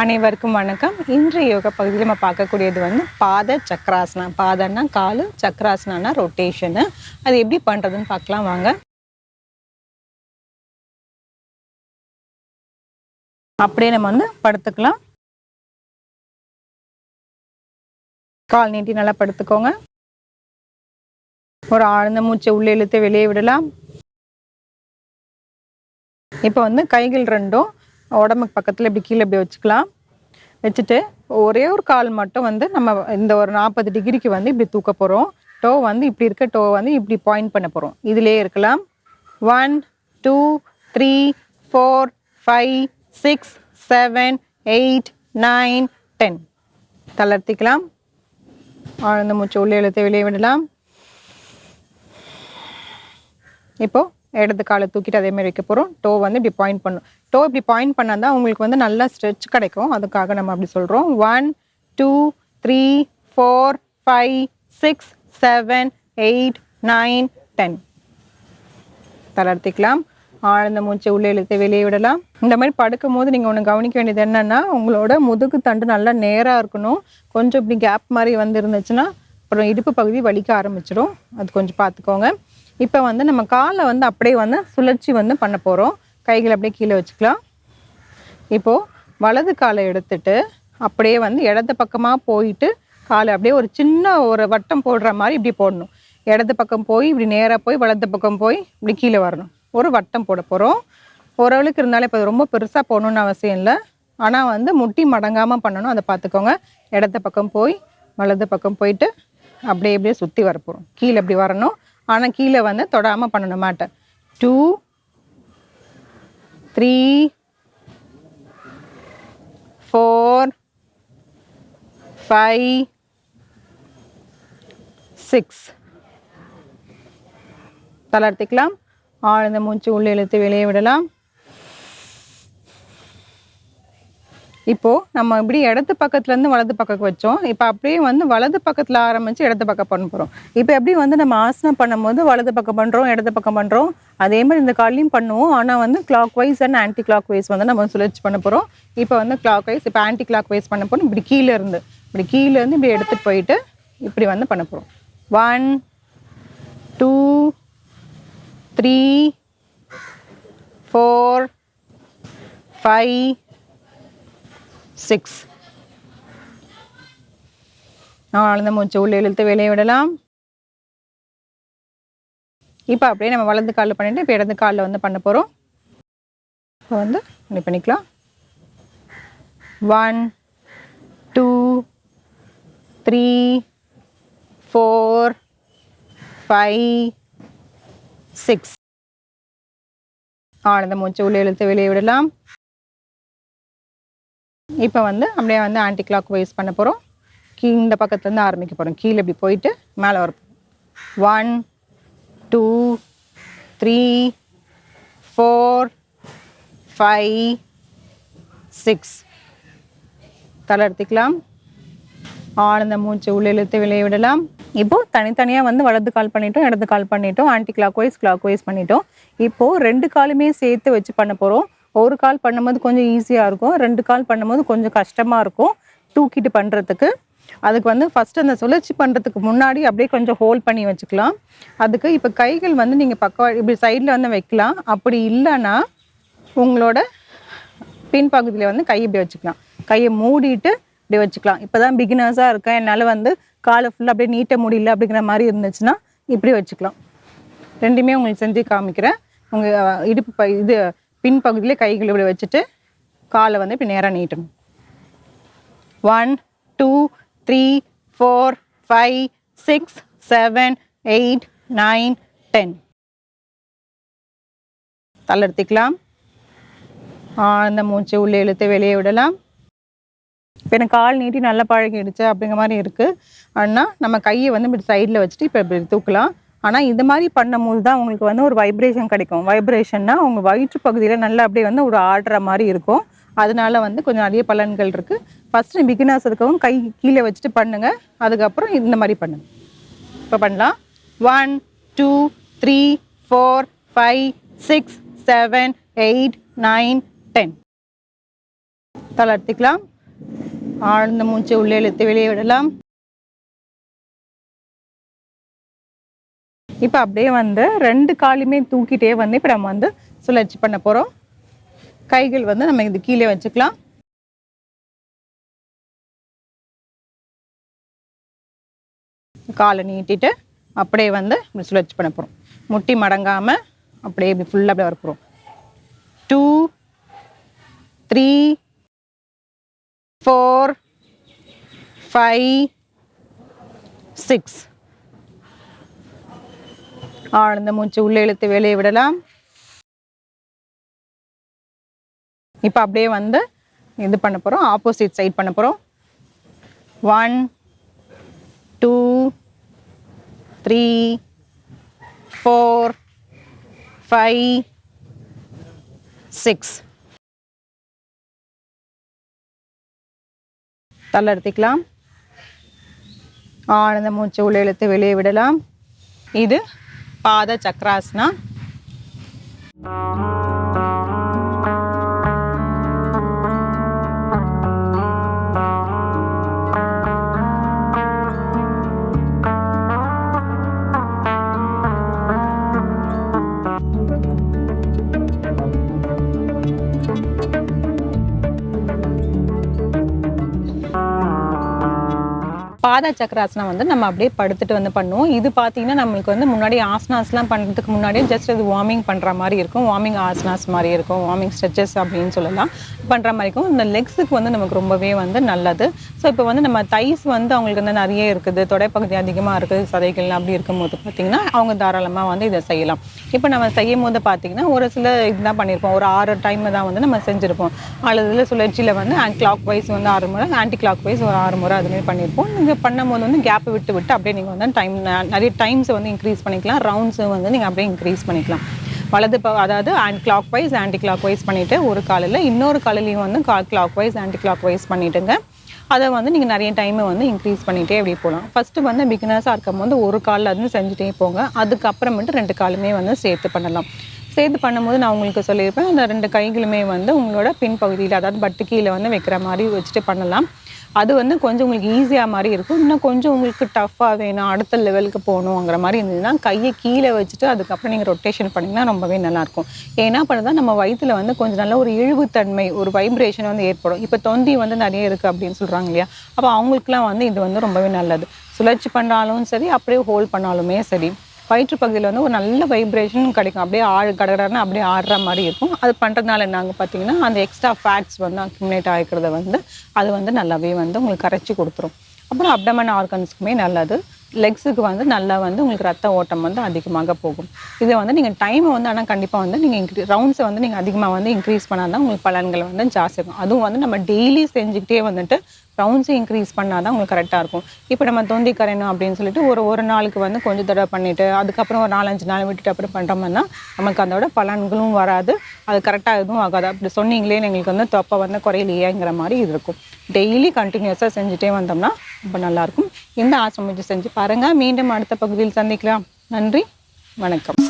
அனைவருக்கும் வணக்கம். இன்றைய யோகா பகுதியில் நம்ம பார்க்கக்கூடியது வந்து பாத சக்கராசனா பாதன்னா காலு சக்கராசனா ரொட்டேஷனு அது எப்படி பண்ணுறதுன்னு பார்க்கலாம் வாங்க. அப்படியே நம்ம வந்து படுத்துக்கலாம். கால் நீட்டி நல்லா படுத்துக்கோங்க. ஒரு ஆழ்ந்த மூச்சை உள்ளே இழுத்து வெளியே விடலாம். இப்போ வந்து கைகள் ரெண்டும் உடம்புக்கு பக்கத்தில் இப்படி கீழே இப்படி வச்சுக்கலாம். வச்சுட்டு ஒரே ஒரு கால் மட்டும் வந்து நம்ம இந்த ஒரு நாற்பது டிகிரிக்கு வந்து இப்படி தூக்க போகிறோம் டோ வந்து இப்படி இருக்க டோ வந்து இப்படி பாயிண்ட் பண்ண போகிறோம் இதிலே இருக்கலாம். One two three four five six seven eight nine ten தளர்த்திக்கலாம். ஆழ்ந்த மூச்சு உள்ளே இழுத்து வெளியே விடலாம். இப்போது இடது காலை தூக்கிட்டு அதே மாதிரி வைக்க போகிறோம் டோ வந்து இப்படி பாயிண்ட் பண்ணும். டோ இப்படி பாயிண்ட் பண்ணால் தான் உங்களுக்கு வந்து நல்லா ஸ்ட்ரெச் கிடைக்கும். அதுக்காக நம்ம அப்படி சொல்கிறோம் one two three four five six seven eight nine ten தளர்த்திக்கலாம். ஆழ்ந்த மூச்சை உள்ளே இழுத்து வெளியே விடலாம். இந்த மாதிரி படுக்கும் போது நீங்கள் ஒன்று கவனிக்க வேண்டியது என்னென்னா உங்களோட முதுகு தண்டு நல்லா நேராக இருக்கணும். கொஞ்சம் இப்படி கேப் மாதிரி வந்து இருந்துச்சுன்னா அப்புறம் இடுப்பு பகுதி வலிக்க ஆரம்பிச்சிடும். அது கொஞ்சம் பார்த்துக்கோங்க. இப்போ வந்து நம்ம காலை வந்து அப்படியே வந்து சுழற்சி வந்து பண்ண போகிறோம் கைகளை அப்படியே கீழே வச்சுக்கலாம். இப்போது வலது காலை எடுத்துட்டு அப்படியே வந்து இடது பக்கமாக போயிட்டு காலை அப்படியே ஒரு சின்ன ஒரு வட்டம் போடுற மாதிரி இப்படி போடணும். இடது பக்கம் போய் இப்படி நேராக போய் வலது பக்கம் போய் இப்படி கீழே வரணும். ஒரு வட்டம் போட போகிறோம் ஓரளவுக்கு இருந்தாலும் இப்போ ரொம்ப பெருசாக போகணுன்னு அவசியம் இல்லை. ஆனால் வந்து முட்டி மடங்காமல் பண்ணணும். அதை பார்த்துக்கோங்க. இடது பக்கம் போய் வலது பக்கம் போயிட்டு அப்படியே அப்படியே சுற்றி வரப்போகிறோம் கீழே இப்படி வரணும். ஆனால் கீழே வந்து தொடாமல் பண்ணணும் மாட்டேன் two three four five six தளர்த்திக்கலாம். ஆழ்ந்த மூச்சு உள்ளே இழுத்து வெளியே விடலாம். இப்போது நம்ம இப்படி இடது பக்கத்துலேருந்து வலது பக்கம் வச்சோம். இப்போ அப்படியே வந்து வலது பக்கத்தில் ஆரம்பிச்சு இடது பக்கம் பண்ண போகிறோம் இப்போ எப்படி வந்து நம்ம ஆசனம் பண்ணும்போது வலது பக்கம் பண்ணுறோம் இடது பக்கம் பண்ணுறோம் அதே மாதிரி இந்த காலையும் பண்ணுவோம். ஆனால் வந்து clockwise and anticlockwise வந்து நம்ம சுழற்சி பண்ண போகிறோம் இப்போ வந்து கிளாக் வைஸ் இப்போ ஆன்டி கிளாக் வைஸ் பண்ண போகிறோம் இப்படி கீழே இருந்து இப்படி கீழே இருந்து இப்படி எடுத்துகிட்டு போயிட்டு இப்படி வந்து பண்ண போகிறோம் one two three four five six ஆழ்ந்த மூச்சு உள்ளே இழுத்து வெளியே விடலாம். இப்போ அப்படியே நம்ம வலது காலில் பண்ணிட்டு இப்போ இடது காலில் வந்து பண்ண போகிறோம் இப்போ வந்து இப்படி பண்ணிக்கலாம். One two three four five six ஆனந்த மூச்சு உள்ளே இழுத்து வெளியே விடலாம். இப்போ வந்து அப்படியே வந்து ஆன்டி கிளாக் வைஸ் பண்ண போகிறோம் கீ இந்த பக்கத்துலேருந்து ஆரம்பிக்க போகிறோம் கீழே இப்படி போயிட்டு மேலே வர one two three four five six தளர்த்திக்கலாம் ஆழ்ந்த மூச்சு உள்ளே இழுத்து வெளியே விடலாம். இப்போ தனித்தனியாக வந்து வலது கால் பண்ணிட்டோம் இடது கால் பண்ணிட்டோம் anticlockwise clockwise பண்ணிட்டோம். இப்போது ரெண்டு காலுமே சேர்த்து வச்சு பண்ண போகிறோம் ஒரு கால் பண்ணும்போது கொஞ்சம் ஈஸியாக இருக்கும். ரெண்டு கால் பண்ணும்போது கொஞ்சம் கஷ்டமாக இருக்கும். தூக்கிட்டு பண்ணுறதுக்கு அதுக்கு வந்து ஃபஸ்ட்டு அந்த சுழற்சி பண்ணுறதுக்கு முன்னாடி அப்படியே கொஞ்சம் ஹோல்ட் பண்ணி வச்சுக்கலாம். அதுக்கு இப்போ கைகள் வந்து நீங்கள் பக்கம் இப்படி சைடில் வந்து வைக்கலாம். அப்படி இல்லைன்னா உங்களோட பின்பகுதியில் வந்து கை இப்படி வச்சுக்கலாம். கையை மூடிட்டு இப்படி வச்சுக்கலாம். இப்போ தான் பிகினர்ஸாக இருக்கேன். என்னால் வந்து காலை ஃபுல்லாக அப்படியே நீட்ட முடியல அப்படிங்கிற மாதிரி இருந்துச்சுன்னா இப்படி வச்சுக்கலாம். ரெண்டுமே உங்களுக்கு செஞ்சு காமிக்கிறேன். உங்கள் இடுப்பு ப இது பின்பகுதியில் கைகளை இப்படி வச்சுட்டு காலை வந்து இப்படி நேராக நீட்டணும். One two three four five six seven eight nine ten தளர்த்திக்கலாம் ஆழ்ந்த மூச்சு உள்ளே இழுத்து வெளியே விடலாம். இப்போ எனக்கு கால் நீட்டி நல்லா பழகிடுச்சு அப்படிங்கிற மாதிரி இருக்குது ஆனால் நம்ம கையை வந்து இப்படி சைடில் வச்சுட்டு இப்போ இப்படி தூக்கலாம். ஆனால் இந்த மாதிரி பண்ணும்போது தான் உங்களுக்கு வந்து ஒரு வைப்ரேஷன் கிடைக்கும். வைப்ரேஷன்னா உங்கள் வயிற்று பகுதியில் நல்லா அப்படியே வந்து ஒரு ஆடுற மாதிரி இருக்கும். அதனால வந்து கொஞ்சம் நிறைய பலன்கள் இருக்குது ஃபஸ்ட்டு பிகினர்ஸ் இருக்கவும் கை கீழே வச்சுட்டு பண்ணுங்கள் அதுக்கப்புறம் இந்த மாதிரி பண்ணுங்கள் இப்போ பண்ணலாம். One two three four five six seven eight nine ten தளர்த்திக்கலாம் ஆழ்ந்த மூச்சை உள்ளே இழுத்து வெளியே விடலாம். இப்போ அப்படியே வந்து ரெண்டு காலுமே தூக்கிட்டே வந்து இப்போ நம்ம வந்து சுழற்சி பண்ண போகிறோம் கைகள் வந்து நம்ம இது கீழே வச்சுக்கலாம். காலை நீட்டிட்டு அப்படியே வந்து இப்படி சுழற்சி பண்ண போகிறோம் முட்டி மடங்காமல் அப்படியே இப்படி ஃபுல்லாக அப்படியே வரப்போகிறோம் two three four five six ஆழ்ந்த மூச்சு உள்ளே இழுத்து வெளியே விடலாம். இப்போ அப்படியே வந்து இது பண்ண போகிறோம் ஆப்போசிட் சைட் பண்ண போகிறோம் one two three four five six தலை எடுத்துக்கலாம். ஆனந்த மூச்சு உள்ளே இழுத்து வெளியே விடலாம். இது பாத சக்கராசனா பாத சக்கராசனம் வந்து நம்ம அப்படியே படுத்துட்டு வந்து பண்ணுவோம். இது பார்த்தீங்கன்னா நம்மளுக்கு வந்து முன்னாடி ஆசனாஸ்லாம் பண்ணுறதுக்கு முன்னாடியே ஜஸ்ட் அது வார்மிங் பண்ணுற மாதிரி இருக்கும். வார்மிங் ஆசனாஸ் மாதிரி இருக்கும். வார்மிங் ஸ்ட்ரெச்சஸ் அப்படின்னு சொல்லலாம். பண்ணுற மாதிரி இருக்கும். இந்த லெக்ஸுக்கு வந்து நமக்கு ரொம்பவே வந்து நல்லது. ஸோ இப்போ வந்து நம்ம தைஸ் வந்து அவங்களுக்கு வந்து நிறைய இருக்குது. தொடைப்பகுதி அதிகமாக இருக்குது. சதைகள் அப்படி இருக்கும்போது பார்த்தீங்கன்னா அவங்க தாராளமாக வந்து இதை செய்யலாம். இப்போ நம்ம செய்யும் போது பார்த்தீங்கன்னா ஒரு சில இதுதான் பண்ணியிருப்போம் ஒரு ஆறு டைம் தான் வந்து நம்ம செஞ்சுருப்போம். அல்லது சுழற்சியில் வந்து கிளாக் வைஸ் வந்து ஆறு முறை ஆன்டி கிளாக் வைஸ் ஒரு ஆறு முறை அதுமாரி பண்ணியிருப்போம் நீங்கள் பண்ணும்போது வந்து கேப் விட்டு விட்டு அப்படியே நீங்கள் வந்து டைம் நிறைய டைம்ஸ் வந்து இன்க்ரீஸ் பண்ணிக்கலாம். ரவுண்ட்ஸும் வந்து நீங்கள் அப்படியே இன்க்ரீஸ் பண்ணிக்கலாம். வலது அதாவது on clockwise anticlockwise பண்ணிவிட்டு ஒரு காலையில் இன்னொரு காலையிலையும் வந்து clockwise anticlockwise பண்ணிவிட்டுங்க அதை வந்து நீங்கள் நிறைய டைமை வந்து இன்க்ரீஸ் பண்ணிகிட்டே அப்படி போகலாம் ஃபஸ்ட்டு வந்து பிகினர்ஸாக இருக்கும் போது ஒரு காலில் வந்து செஞ்சுட்டே போங்க. அதுக்கப்புறமேட்டு ரெண்டு காலுமே வந்து சேர்த்து பண்ணலாம். சேர்த்து பண்ணும்போது நான் உங்களுக்கு சொல்லியிருப்பேன் அந்த ரெண்டு கைகளுமே வந்து உங்களோட பின்பகுதியில் அதாவது பட்டு கீழே வந்து வைக்கிற மாதிரி வச்சுட்டு பண்ணலாம். அது வந்து கொஞ்சம் உங்களுக்கு ஈஸியாக மாதிரி இருக்கும். இன்னும் கொஞ்சம் உங்களுக்கு டஃப்பாக வேணும் அடுத்த லெவலுக்கு போகணுங்கிற மாதிரி இருந்ததுன்னா கையை கீழே வச்சுட்டு அதுக்கப்புறம் நீங்கள் ரொட்டேஷன் பண்ணிங்கன்னா ரொம்பவே நல்லாயிருக்கும். ஏன்னா பண்ணுறதா நம்ம வயிற்றில் வந்து கொஞ்சம் நல்ல ஒரு இழிவுத்தன்மை ஒரு வைப்ரேஷன் வந்து ஏற்படும். இப்போ தொந்தி வந்து நிறைய இருக்குது அப்படின்னு சொல்கிறாங்க இல்லையா? அப்போ அவங்களுக்குலாம் வந்து இது வந்து ரொம்பவே நல்லது. சுழற்சி பண்ணாலும் சரி அப்படியே ஹோல்ட் பண்ணாலுமே சரி. வயிற்று பகுதியில் வந்து ஒரு நல்ல வைப்ரேஷன் கிடைக்கும். அப்படியே ஆள் கடகடன்னு அப்படியே ஆடுற மாதிரி இருக்கும். அது பண்ணுறதுனால நாங்கள் பார்த்தீங்கன்னா அந்த எக்ஸ்ட்ரா ஃபேட்ஸ் வந்து அக்யூமுலேட் ஆகிக்கிறத வந்து அது வந்து நல்லாவே வந்து உங்களுக்கு கரைச்சி கொடுத்துரும். அப்புறம் அப்டமன் ஆர்கன்ஸ்க்குமே நல்லது. லெக்ஸுக்கு வந்து நல்லா வந்து உங்களுக்கு ரத்த ஓட்டம் வந்து அதிகமாக போகும். இதை வந்து நீங்கள் டைமை வந்து ஆனால் கண்டிப்பாக வந்து நீங்கள் இன்க்ரீ ரவுண்ட்ஸை வந்து நீங்கள் அதிகமாக வந்து இன்க்ரீஸ் பண்ணால் தான் உங்களுக்கு பலன்கள் வந்து ஜாஸ்தி இருக்கும். அதுவும் வந்து நம்ம டெய்லி செஞ்சுக்கிட்டே வந்துட்டு ரவுண்ட்ஸை இன்க்ரீஸ் பண்ணால் தான் உங்களுக்கு கரெக்டாக இருக்கும். இப்போ நம்ம தொந்தி கரையணும் அப்படின்னு சொல்லிட்டு ஒரு ஒரு நாளுக்கு வந்து கொஞ்சம் தடவை பண்ணிவிட்டு அதுக்கப்புறம் ஒரு நாலஞ்சு நாள் விட்டுட்டு அப்புறம் பண்ணுறோம்னா நமக்கு அதோட பலன்களும் வராது. அது கரெக்டாக எதுவும் ஆகாது. அப்படி சொன்னீங்களே எங்களுக்கு வந்து தொப்பை வந்து குறையிலையேங்கிற மாதிரி இது இருக்கும். டெய்லி கண்டினியூஸாக செஞ்சுட்டே வந்தோம்னா ரொம்ப நல்லாயிருக்கும். இந்த ஆசிரமிச்சு செஞ்சு பாருங்கள் மீண்டும் அடுத்த பகுதியில் சந்திக்கலாம். நன்றி. வணக்கம்.